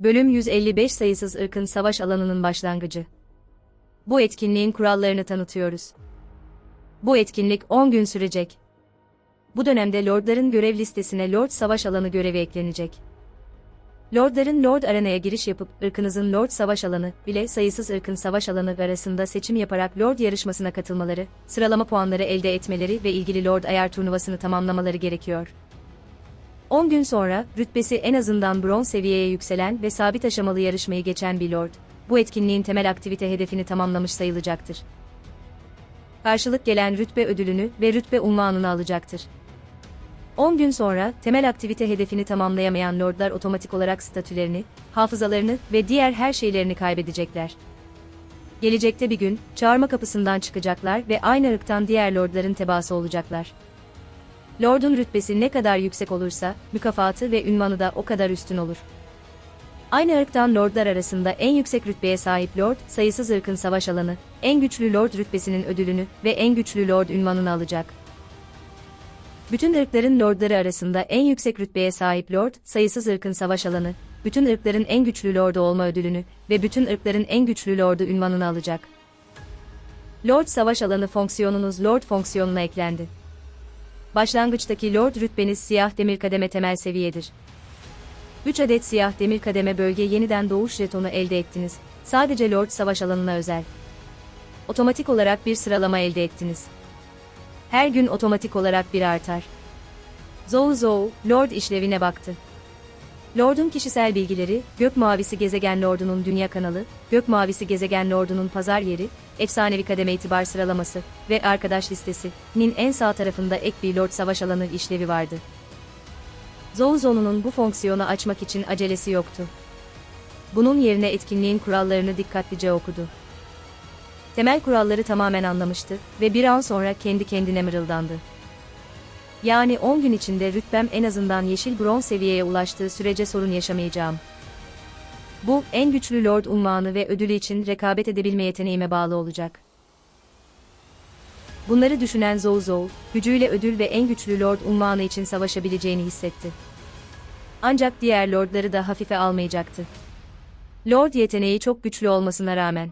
Bölüm 155 sayısız ırkın savaş alanının başlangıcı. Bu etkinliğin kurallarını tanıtıyoruz. Bu etkinlik 10 gün sürecek. Bu dönemde lordların görev listesine Lord Savaş Alanı görevi eklenecek. Lordların Lord Arena'ya giriş yapıp ırkınızın Lord Savaş Alanı bile sayısız ırkın savaş alanı arasında seçim yaparak Lord yarışmasına katılmaları, sıralama puanları elde etmeleri ve ilgili Lord ayar turnuvasını tamamlamaları gerekiyor. 10 gün sonra, rütbesi en azından bronz seviyeye yükselen ve sabit aşamalı yarışmayı geçen bir lord, bu etkinliğin temel aktivite hedefini tamamlamış sayılacaktır. Karşılık gelen rütbe ödülünü ve rütbe unvanını alacaktır. 10 gün sonra, temel aktivite hedefini tamamlayamayan lordlar otomatik olarak statülerini, hafızalarını ve diğer her şeylerini kaybedecekler. Gelecekte bir gün, çağırma kapısından çıkacaklar ve aynı ırktan diğer lordların tebaası olacaklar. Lord'un rütbesi ne kadar yüksek olursa, mükafatı ve ünvanı da o kadar üstün olur. Aynı ırktan lordlar arasında en yüksek rütbeye sahip lord, sayısız ırkın savaş alanı, en güçlü lord rütbesinin ödülünü ve en güçlü lord ünvanını alacak. Bütün ırkların lordları arasında en yüksek rütbeye sahip lord, sayısız ırkın savaş alanı, bütün ırkların en güçlü lordu olma ödülünü ve bütün ırkların en güçlü lordu ünvanını alacak. Lord savaş alanı fonksiyonunuz lord fonksiyonuna eklendi. Başlangıçtaki Lord rütbeniz siyah demir kademe temel seviyedir. 3 adet siyah demir kademe bölge yeniden doğuş jetonu elde ettiniz. Sadece Lord savaş alanına özel. Otomatik olarak bir sıralama elde ettiniz. Her gün otomatik olarak bir artar. Zou Zou, Lord işlevine baktı. Lord'un kişisel bilgileri, Gök Mavisi Gezegen Lord'unun Dünya kanalı, Gök Mavisi Gezegen Lord'unun pazar yeri, efsanevi kademe itibar sıralaması ve arkadaş listesinin en sağ tarafında ek bir Lord Savaş alanı işlevi vardı. Zouzo'nun bu fonksiyonu açmak için acelesi yoktu. Bunun yerine etkinliğin kurallarını dikkatlice okudu. Temel kuralları tamamen anlamıştı ve bir an sonra kendi kendine mırıldandı. Yani 10 gün içinde rütbem en azından yeşil bronz seviyeye ulaştığı sürece sorun yaşamayacağım. Bu, en güçlü Lord unvanı ve ödülü için rekabet edebilme yeteneğime bağlı olacak. Bunları düşünen Zou Zou, gücüyle ödül ve en güçlü Lord unvanı için savaşabileceğini hissetti. Ancak diğer Lordları da hafife almayacaktı. Lord yeteneği çok güçlü olmasına rağmen.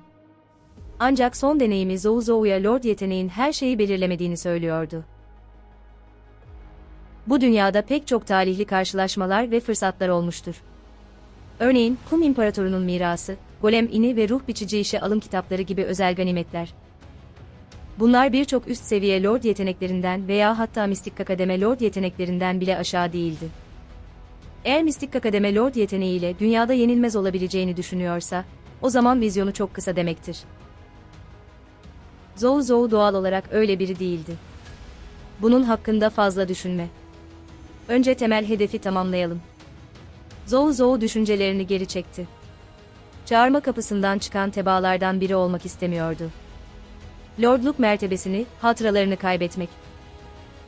Ancak son deneyimi Zou Zou'ya Lord yeteneğin her şeyi belirlemediğini söylüyordu. Bu dünyada pek çok talihli karşılaşmalar ve fırsatlar olmuştur. Örneğin, Kum İmparatorunun mirası, Golem ini ve ruh biçici işe alım kitapları gibi özel ganimetler. Bunlar birçok üst seviye lord yeteneklerinden veya hatta mistik kakademe lord yeteneklerinden bile aşağı değildi. Eğer mistik kakademe lord yeteneğiyle dünyada yenilmez olabileceğini düşünüyorsa, o zaman vizyonu çok kısa demektir. Zou Zou doğal olarak öyle biri değildi. Bunun hakkında fazla düşünme. Önce temel hedefi tamamlayalım. Zou Zou düşüncelerini geri çekti. Çağırma kapısından çıkan tebaalardan biri olmak istemiyordu. Lordluk mertebesini, hatıralarını kaybetmek.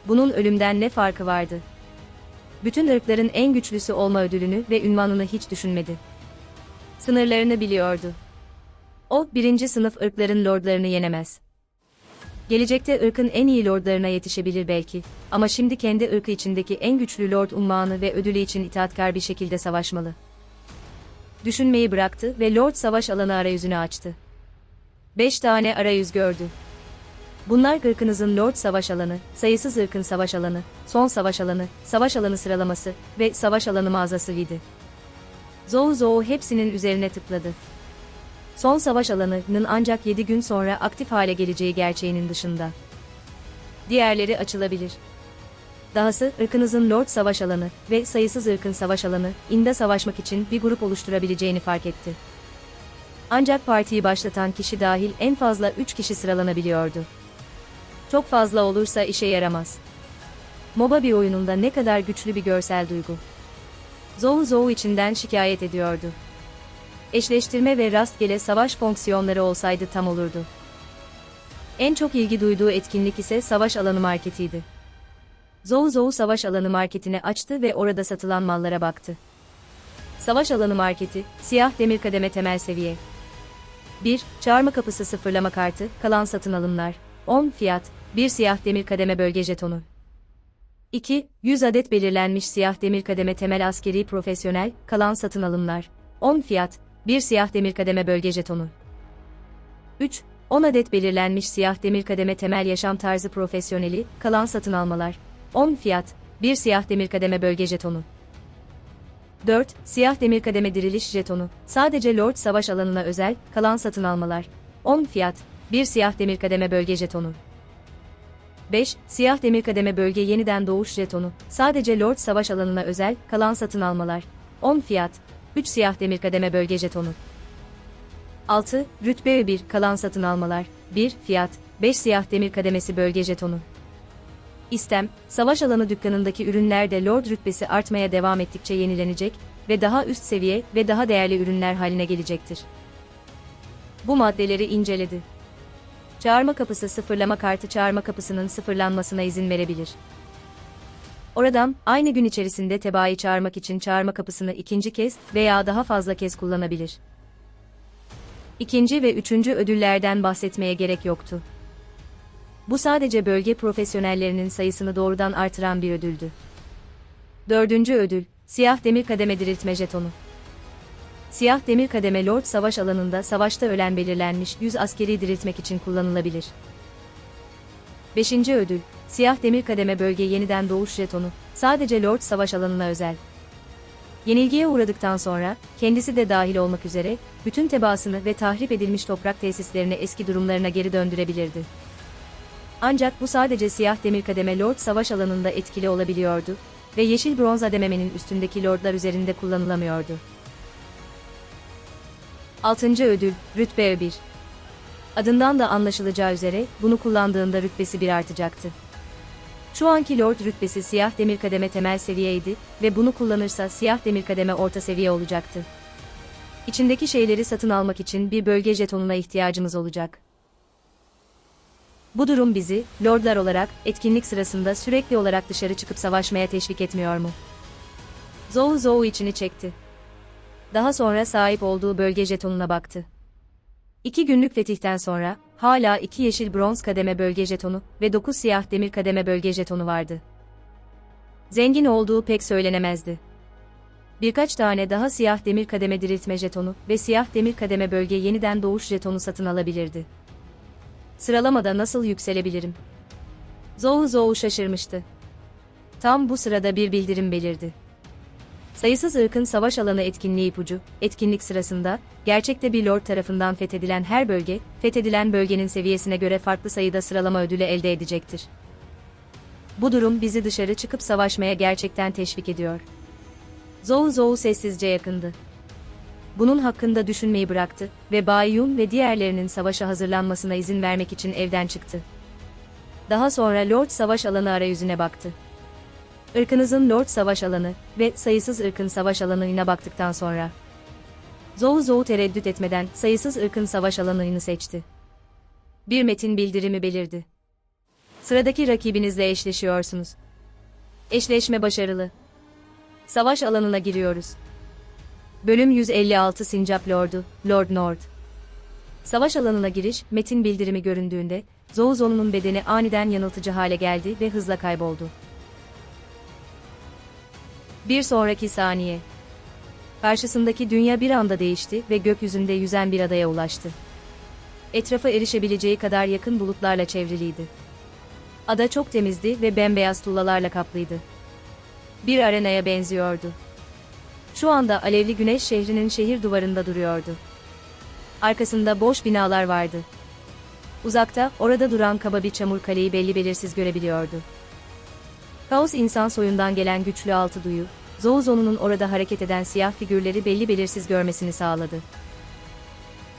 Bunun ölümden ne farkı vardı? Bütün ırkların en güçlüsü olma ödülünü ve ünvanını hiç düşünmedi. Sınırlarını biliyordu. O, birinci sınıf ırkların lordlarını yenemez. Gelecekte ırkın en iyi lordlarına yetişebilir belki, ama şimdi kendi ırkı içindeki en güçlü lord unvanı ve ödülü için itaatkar bir şekilde savaşmalı. Düşünmeyi bıraktı ve lord savaş alanı arayüzünü açtı. Beş tane arayüz gördü. Bunlar ırkınızın lord savaş alanı, sayısız ırkın savaş alanı, son savaş alanı, savaş alanı sıralaması ve savaş alanı mağazasıydı. Zou Zou hepsinin üzerine tıkladı. Son savaş alanının ancak 7 gün sonra aktif hale geleceği gerçeğinin dışında. Diğerleri açılabilir. Dahası, ırkınızın Lord Savaş alanı ve sayısız ırkın savaş alanı, inde savaşmak için bir grup oluşturabileceğini fark etti. Ancak partiyi başlatan kişi dahil en fazla 3 kişi sıralanabiliyordu. Çok fazla olursa işe yaramaz. MOBA bir oyununda ne kadar güçlü bir görsel duygu. Zou Zou içinden şikayet ediyordu eşleştirme ve rastgele savaş fonksiyonları olsaydı tam olurdu. En çok ilgi duyduğu etkinlik ise savaş alanı marketiydi. Zou Zou savaş alanı marketini açtı ve orada satılan mallara baktı. Savaş alanı marketi, siyah demir kademe temel seviye. 1. Çağırma kapısı sıfırlama kartı, kalan satın alımlar. 10 fiyat, 1 siyah demir kademe bölge jetonu. 2. 100 adet belirlenmiş siyah demir kademe temel askeri profesyonel, kalan satın alımlar. 10 fiyat, 1 siyah demir kademe bölge jetonu. 3. 10 adet belirlenmiş siyah demir kademe temel yaşam tarzı profesyoneli, kalan satın almalar. 10 fiyat, 1 siyah demir kademe bölge jetonu. 4. Siyah demir kademe diriliş jetonu. Sadece Lord savaş alanına özel, kalan satın almalar. 10 fiyat, 1 siyah demir kademe bölge jetonu. 5. Siyah demir kademe bölge yeniden doğuş jetonu. Sadece Lord savaş alanına özel, kalan satın almalar. 10 fiyat, 3 siyah demir kademe bölge jetonu. 6. Rütbe 1 kalan satın almalar. 1 fiyat, 5 siyah demir kademesi bölge jetonu. İstem, savaş alanı dükkanındaki ürünler de Lord rütbesi artmaya devam ettikçe yenilenecek ve daha üst seviye ve daha değerli ürünler haline gelecektir. Bu maddeleri inceledi. Çağırma kapısı sıfırlama kartı çağırma kapısının sıfırlanmasına izin verebilir. Oradan, aynı gün içerisinde tebaayı çağırmak için çağırma kapısını ikinci kez veya daha fazla kez kullanabilir. İkinci ve üçüncü ödüllerden bahsetmeye gerek yoktu. Bu sadece bölge profesyonellerinin sayısını doğrudan artıran bir ödüldü. Dördüncü ödül, siyah demir kademe diriltme jetonu. Siyah demir kademe Lord savaş alanında savaşta ölen belirlenmiş 100 askeri diriltmek için kullanılabilir. Beşinci ödül, siyah demir kademe bölge yeniden doğuş jetonu, sadece Lord savaş alanına özel. Yenilgiye uğradıktan sonra, kendisi de dahil olmak üzere, bütün tebaasını ve tahrip edilmiş toprak tesislerini eski durumlarına geri döndürebilirdi. Ancak bu sadece siyah demir kademe Lord savaş alanında etkili olabiliyordu ve yeşil bronz adememenin üstündeki lordlar üzerinde kullanılamıyordu. 6. ödül, rütbe 1. Adından da anlaşılacağı üzere, bunu kullandığında rütbesi 1 artacaktı. Şu anki Lord rütbesi siyah demir kademe temel seviyeydi ve bunu kullanırsa siyah demir kademe orta seviye olacaktı. İçindeki şeyleri satın almak için bir bölge jetonuna ihtiyacımız olacak. Bu durum bizi, lordlar olarak, etkinlik sırasında sürekli olarak dışarı çıkıp savaşmaya teşvik etmiyor mu? Zou Zou içini çekti. Daha sonra sahip olduğu bölge jetonuna baktı. İki günlük fetihten sonra, hala iki yeşil bronz kademe bölge jetonu ve dokuz siyah demir kademe bölge jetonu vardı. Zengin olduğu pek söylenemezdi. Birkaç tane daha siyah demir kademe diriltme jetonu ve siyah demir kademe bölge yeniden doğuş jetonu satın alabilirdi. Sıralamada nasıl yükselebilirim? Zou Zou şaşırmıştı. Tam bu sırada bir bildirim belirdi. Sayısız ırkın savaş alanı etkinliği ipucu, etkinlik sırasında, gerçekte bir lord tarafından fethedilen her bölge, fethedilen bölgenin seviyesine göre farklı sayıda sıralama ödülü elde edecektir. Bu durum bizi dışarı çıkıp savaşmaya gerçekten teşvik ediyor. Zou Zou sessizce yakındı. Bunun hakkında düşünmeyi bıraktı ve Bayun ve diğerlerinin savaşa hazırlanmasına izin vermek için evden çıktı. Daha sonra Lord savaş alanı arayüzüne baktı. Irkınızın Lord savaş alanı ve sayısız ırkın savaş alanına baktıktan sonra Zou Zou tereddüt etmeden sayısız ırkın savaş alanını seçti. Bir metin bildirimi belirdi. Sıradaki rakibinizle eşleşiyorsunuz. Eşleşme başarılı. Savaş alanına giriyoruz. Bölüm 156 Sincap Lordu, Lord Nord. Savaş alanına giriş, metin bildirimi göründüğünde, Zouzo'nun bedeni aniden yanıltıcı hale geldi ve hızla kayboldu. Bir sonraki saniye. Karşısındaki dünya bir anda değişti ve gökyüzünde yüzen bir adaya ulaştı. Etrafa erişebileceği kadar yakın bulutlarla çevriliydi. Ada çok temizdi ve bembeyaz tuğlalarla kaplıydı. Bir arenaya benziyordu. Şu anda alevli güneş şehrinin şehir duvarında duruyordu. Arkasında boş binalar vardı. Uzakta, orada duran kaba bir çamur kaleyi belli belirsiz görebiliyordu. Kaos insan soyundan gelen güçlü altı duyu, Zouzo'nun orada hareket eden siyah figürleri belli belirsiz görmesini sağladı.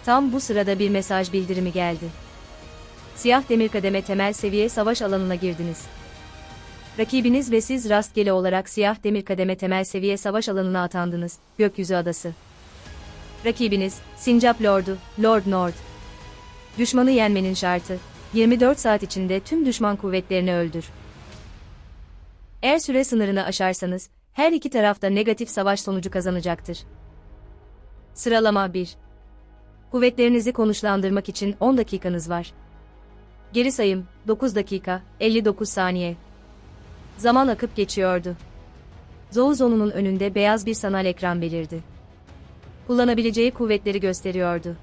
Tam bu sırada bir mesaj bildirimi geldi. Siyah demir kademe temel seviye savaş alanına girdiniz. Rakibiniz ve siz rastgele olarak siyah demir kademe temel seviye savaş alanına atandınız, gökyüzü adası. Rakibiniz, Sincap Lord'u, Lord Nord. Düşmanı yenmenin şartı, 24 saat içinde tüm düşman kuvvetlerini öldür. Eğer süre sınırını aşarsanız, her iki tarafta negatif savaş sonucu kazanacaktır. Sıralama 1 Kuvvetlerinizi konuşlandırmak için 10 dakikanız var. Geri sayım, 9 dakika, 59 saniye. Zaman akıp geçiyordu. Zouzo'nun önünde beyaz bir sanal ekran belirdi. kullanabileceği kuvvetleri gösteriyordu.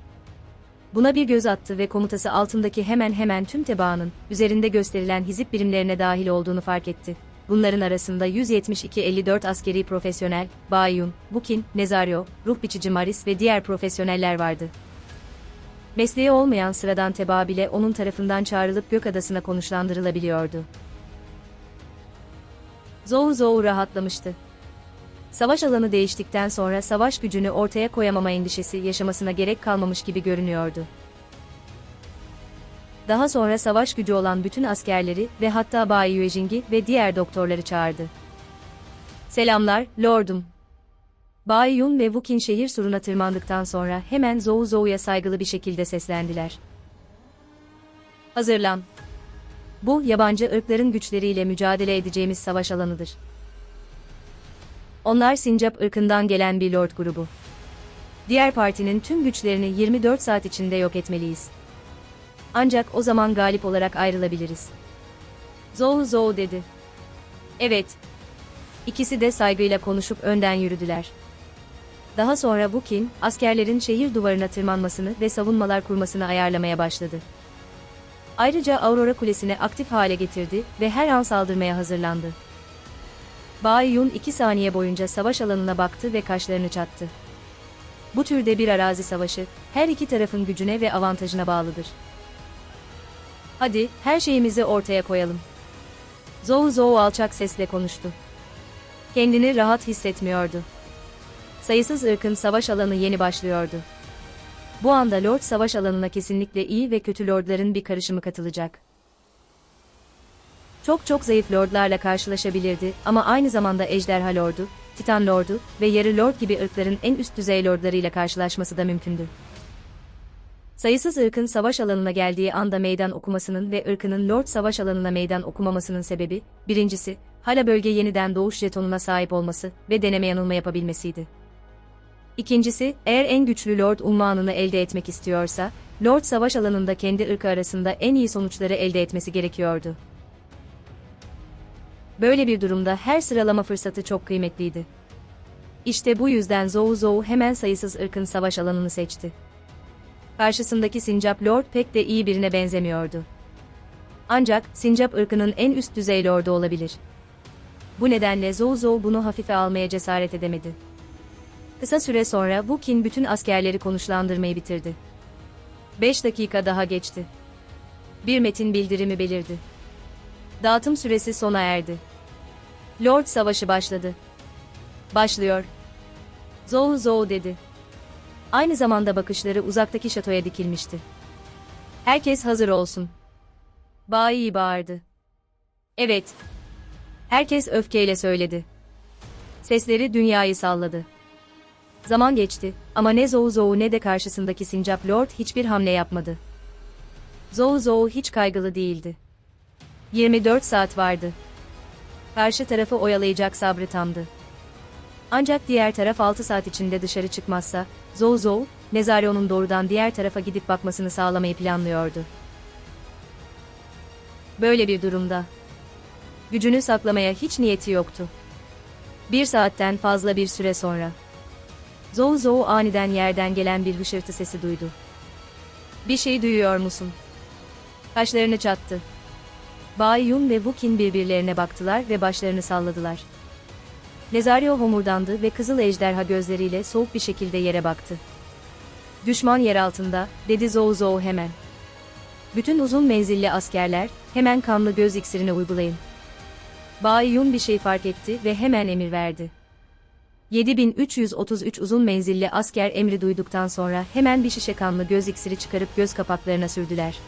Buna bir göz attı ve komutası altındaki hemen hemen tüm tebaanın, üzerinde gösterilen hizip birimlerine dahil olduğunu fark etti. Bunların arasında 172-54 askeri profesyonel, Bayun, Bukin, Nezario, ruh Maris ve diğer profesyoneller vardı. Mesleği olmayan sıradan tebaa bile onun tarafından çağrılıp gök adasına konuşlandırılabiliyordu. Zou Zou rahatlamıştı. Savaş alanı değiştikten sonra savaş gücünü ortaya koyamama endişesi yaşamasına gerek kalmamış gibi görünüyordu. Daha sonra savaş gücü olan bütün askerleri ve hatta Bay Yuejing'i ve diğer doktorları çağırdı. Selamlar, lordum. Bay Yun ve Wukin şehir suruna tırmandıktan sonra hemen Zou Zou'ya saygılı bir şekilde seslendiler. Hazırlan. Bu, yabancı ırkların güçleriyle mücadele edeceğimiz savaş alanıdır. Onlar Sincap ırkından gelen bir lord grubu. Diğer partinin tüm güçlerini 24 saat içinde yok etmeliyiz. Ancak o zaman galip olarak ayrılabiliriz. Zou Zou dedi. Evet. İkisi de saygıyla konuşup önden yürüdüler. Daha sonra Wukin, askerlerin şehir duvarına tırmanmasını ve savunmalar kurmasını ayarlamaya başladı. Ayrıca Aurora Kulesi'ni aktif hale getirdi ve her an saldırmaya hazırlandı. Bay Yun iki saniye boyunca savaş alanına baktı ve kaşlarını çattı. Bu türde bir arazi savaşı, her iki tarafın gücüne ve avantajına bağlıdır. Hadi, her şeyimizi ortaya koyalım. Zou Zou alçak sesle konuştu. Kendini rahat hissetmiyordu. Sayısız ırkın savaş alanı yeni başlıyordu. Bu anda Lord savaş alanına kesinlikle iyi ve kötü lordların bir karışımı katılacak. Çok çok zayıf lordlarla karşılaşabilirdi ama aynı zamanda Ejderha Lordu, Titan Lordu ve Yarı Lord gibi ırkların en üst düzey lordlarıyla karşılaşması da mümkündü. Sayısız ırkın savaş alanına geldiği anda meydan okumasının ve ırkının Lord savaş alanına meydan okumamasının sebebi, birincisi, hala bölge yeniden doğuş jetonuna sahip olması ve deneme yanılma yapabilmesiydi. İkincisi, eğer en güçlü Lord unvanını elde etmek istiyorsa, Lord savaş alanında kendi ırkı arasında en iyi sonuçları elde etmesi gerekiyordu. Böyle bir durumda her sıralama fırsatı çok kıymetliydi. İşte bu yüzden Zou Zou hemen sayısız ırkın savaş alanını seçti. Karşısındaki Sincap Lord pek de iyi birine benzemiyordu. Ancak Sincap ırkının en üst düzey lordu olabilir. Bu nedenle Zou Zou bunu hafife almaya cesaret edemedi. Kısa süre sonra Wukin bütün askerleri konuşlandırmayı bitirdi. 5 dakika daha geçti. Bir metin bildirimi belirdi. Dağıtım süresi sona erdi. Lord savaşı başladı. Başlıyor. Zou Zou dedi. Aynı zamanda bakışları uzaktaki şatoya dikilmişti. Herkes hazır olsun. Bayi bağırdı. Evet. Herkes öfkeyle söyledi. Sesleri dünyayı salladı. Zaman geçti ama ne Zou Zou ne de karşısındaki Sincap Lord hiçbir hamle yapmadı. Zou Zou hiç kaygılı değildi. 24 saat vardı. Karşı tarafı oyalayacak sabrı tamdı. Ancak diğer taraf 6 saat içinde dışarı çıkmazsa, Zou Zou, Nezario'nun doğrudan diğer tarafa gidip bakmasını sağlamayı planlıyordu. Böyle bir durumda, gücünü saklamaya hiç niyeti yoktu. Bir saatten fazla bir süre sonra, Zou Zou aniden yerden gelen bir hışırtı sesi duydu. Bir şey duyuyor musun? Kaşlarını çattı. Bay Yun ve Wukin birbirlerine baktılar ve başlarını salladılar. Lezario homurdandı ve kızıl ejderha gözleriyle soğuk bir şekilde yere baktı. Düşman yer altında, dedi Zou Zou hemen. Bütün uzun menzilli askerler, hemen kanlı göz iksirini uygulayın. Bay Yun bir şey fark etti ve hemen emir verdi. 7333 uzun menzilli asker emri duyduktan sonra hemen bir şişe kanlı göz iksiri çıkarıp göz kapaklarına sürdüler.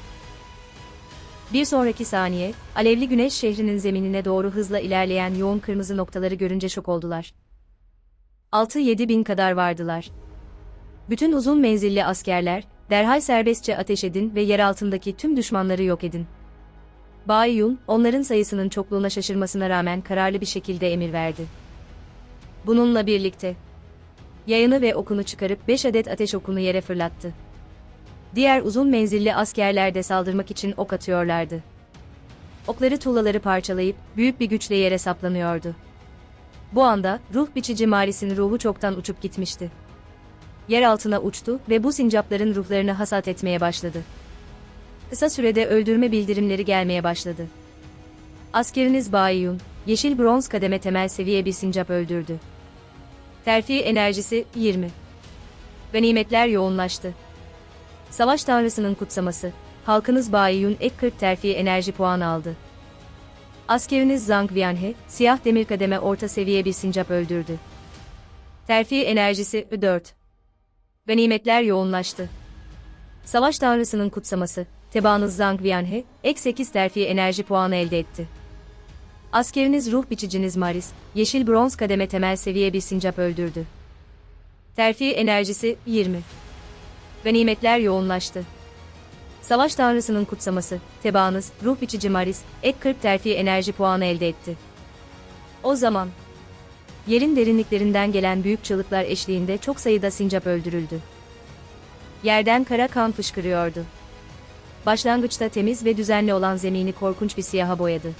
Bir sonraki saniye, alevli güneş şehrinin zeminine doğru hızla ilerleyen yoğun kırmızı noktaları görünce şok oldular. 6-7 bin kadar vardılar. Bütün uzun menzilli askerler, derhal serbestçe ateş edin ve yer altındaki tüm düşmanları yok edin. Bay Yun, onların sayısının çokluğuna şaşırmasına rağmen kararlı bir şekilde emir verdi. Bununla birlikte, yayını ve okunu çıkarıp 5 adet ateş okunu yere fırlattı. Diğer uzun menzilli askerler de saldırmak için ok atıyorlardı. Okları tuğlaları parçalayıp büyük bir güçle yere saplanıyordu. Bu anda ruh biçici Maris'in ruhu çoktan uçup gitmişti. yer altına uçtu ve bu sincapların ruhlarını hasat etmeye başladı. Kısa sürede öldürme bildirimleri gelmeye başladı. Askeriniz Bayun, yeşil bronz kademe temel seviye bir sincap öldürdü. Terfi enerjisi 20. Ganimetler yoğunlaştı. Savaş tanrısının kutsaması, halkınız Bayun ek 40 terfi enerji puanı aldı. Askeriniz Zhang Vianhe, siyah demir kademe orta seviye bir sincap öldürdü. Terfi enerjisi 4. Ganimetler yoğunlaştı. Savaş tanrısının kutsaması, tebaanız Zhang Vianhe, ek 8 terfi enerji puanı elde etti. Askeriniz ruh biçiciniz Maris, yeşil bronz kademe temel seviye bir sincap öldürdü. Terfi enerjisi 20. Ganimetler yoğunlaştı. Savaş tanrısının kutsaması, tebaanız, ruh biçici Maris, ek 40 terfi enerji puanı elde etti. O zaman, yerin derinliklerinden gelen büyük çığlıklar eşliğinde çok sayıda sincap öldürüldü. Yerden kara kan fışkırıyordu. Başlangıçta temiz ve düzenli olan zemini korkunç bir siyaha boyadı.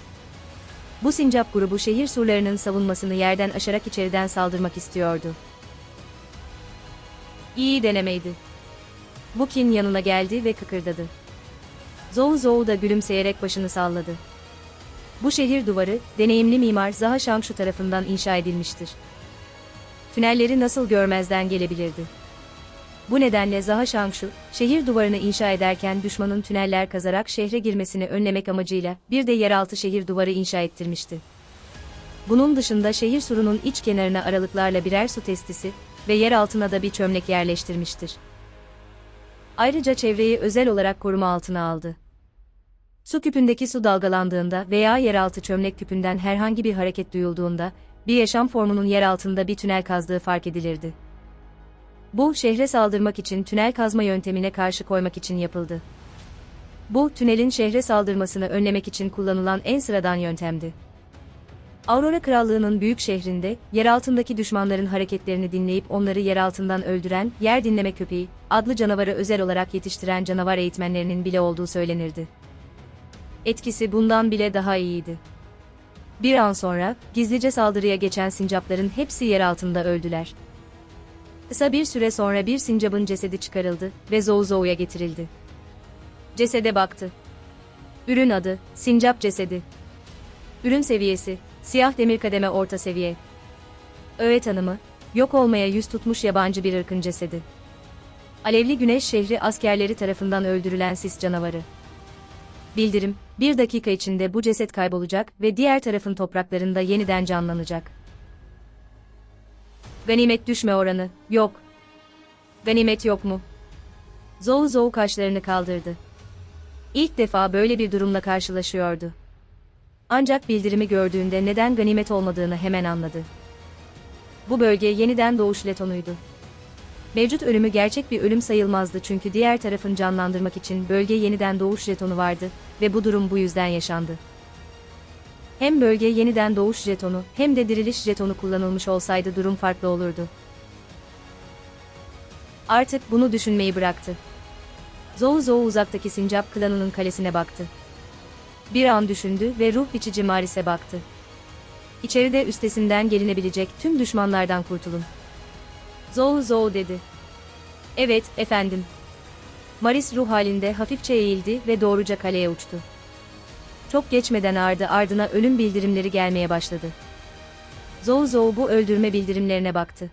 Bu sincap grubu şehir surlarının savunmasını yerden aşarak içeriden saldırmak istiyordu. İyi denemeydi. Bukin yanına geldi ve kıkırdadı. Zou Zou da gülümseyerek başını salladı. Bu şehir duvarı, deneyimli mimar Zaha Shangshu tarafından inşa edilmiştir. Tünelleri nasıl görmezden gelebilirdi? Bu nedenle Zaha Shangshu, şehir duvarını inşa ederken düşmanın tüneller kazarak şehre girmesini önlemek amacıyla bir de yeraltı şehir duvarı inşa ettirmişti. Bunun dışında şehir surunun iç kenarına aralıklarla birer su testisi ve yer altına da bir çömlek yerleştirmiştir. Ayrıca çevreyi özel olarak koruma altına aldı. Su küpündeki su dalgalandığında veya yeraltı çömlek küpünden herhangi bir hareket duyulduğunda, bir yaşam formunun yer altında bir tünel kazdığı fark edilirdi. Bu, şehre saldırmak için tünel kazma yöntemine karşı koymak için yapıldı. Bu, tünelin şehre saldırmasını önlemek için kullanılan en sıradan yöntemdi. Aurora Krallığı'nın büyük şehrinde, yer altındaki düşmanların hareketlerini dinleyip onları yer altından öldüren, yer dinleme köpeği, adlı canavarı özel olarak yetiştiren canavar eğitmenlerinin bile olduğu söylenirdi. Etkisi bundan bile daha iyiydi. Bir an sonra, gizlice saldırıya geçen sincapların hepsi yer altında öldüler. Kısa bir süre sonra bir sincapın cesedi çıkarıldı ve Zouzou'ya getirildi. Cesede baktı. Ürün adı, sincap cesedi. Ürün seviyesi, siyah demir kademe orta seviye. Öğe tanımı, yok olmaya yüz tutmuş yabancı bir ırkın cesedi. Alevli Güneş şehri askerleri tarafından öldürülen sis canavarı. Bildirim, bir dakika içinde bu ceset kaybolacak ve diğer tarafın topraklarında yeniden canlanacak. Ganimet düşme oranı, yok. Ganimet yok mu? Zou Zou kaşlarını kaldırdı. İlk defa böyle bir durumla karşılaşıyordu. Ancak bildirimi gördüğünde neden ganimet olmadığını hemen anladı. Bu bölge yeniden doğuş letonuydu. Mevcut ölümü gerçek bir ölüm sayılmazdı çünkü diğer tarafın canlandırmak için bölge yeniden doğuş jetonu vardı ve bu durum bu yüzden yaşandı. Hem bölge yeniden doğuş jetonu hem de diriliş jetonu kullanılmış olsaydı durum farklı olurdu. Artık bunu düşünmeyi bıraktı. Zou Zou uzaktaki Sincap klanının kalesine baktı. Bir an düşündü ve ruh biçici Maris'e baktı. İçeride üstesinden gelinebilecek tüm düşmanlardan kurtulun. Zou Zou dedi. Evet, efendim. Maris ruh halinde hafifçe eğildi ve doğruca kaleye uçtu. Çok geçmeden ardı ardına ölüm bildirimleri gelmeye başladı. Zou Zou bu öldürme bildirimlerine baktı.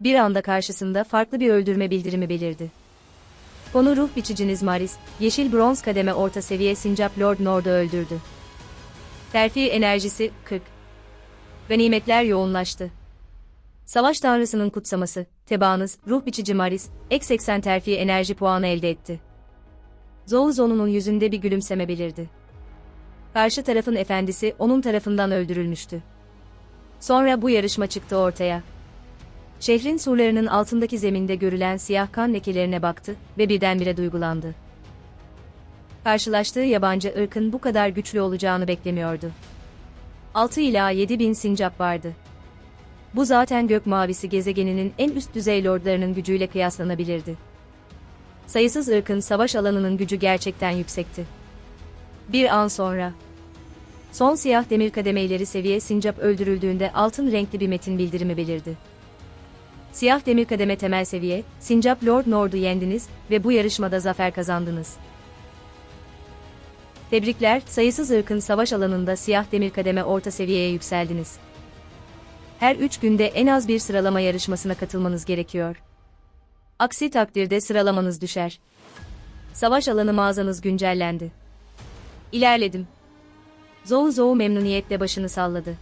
Bir anda karşısında farklı bir öldürme bildirimi belirdi. Konu ruh biçiciniz Maris, yeşil bronz kademe orta seviye Sincap Lord Nord'u öldürdü. Terfi enerjisi 40. Ganimetler yoğunlaştı. Savaş tanrısının kutsaması, tebaanız, ruh biçici Maris, ek 80 terfi enerji puanı elde etti. Zou Zou'nun yüzünde bir gülümseme belirdi. Karşı tarafın efendisi onun tarafından öldürülmüştü. Sonra bu yarışma çıktı ortaya. Şehrin surlarının altındaki zeminde görülen siyah kan lekelerine baktı ve birdenbire duygulandı. Karşılaştığı yabancı ırkın bu kadar güçlü olacağını beklemiyordu. 6 ila 7 bin sincap vardı. Bu zaten gök mavisi gezegeninin en üst düzey lordlarının gücüyle kıyaslanabilirdi. Sayısız ırkın savaş alanının gücü gerçekten yüksekti. Bir an sonra, son siyah demir kademeyleri seviye sincap öldürüldüğünde altın renkli bir metin bildirimi belirdi. Siyah demir kademe temel seviye, Sincap Lord Nord'u yendiniz ve bu yarışmada zafer kazandınız. Tebrikler, sayısız ırkın savaş alanında siyah demir kademe orta seviyeye yükseldiniz. Her 3 günde en az bir sıralama yarışmasına katılmanız gerekiyor. Aksi takdirde sıralamanız düşer. Savaş alanı mağazanız güncellendi. İlerledim. Zou Zou memnuniyetle başını salladı.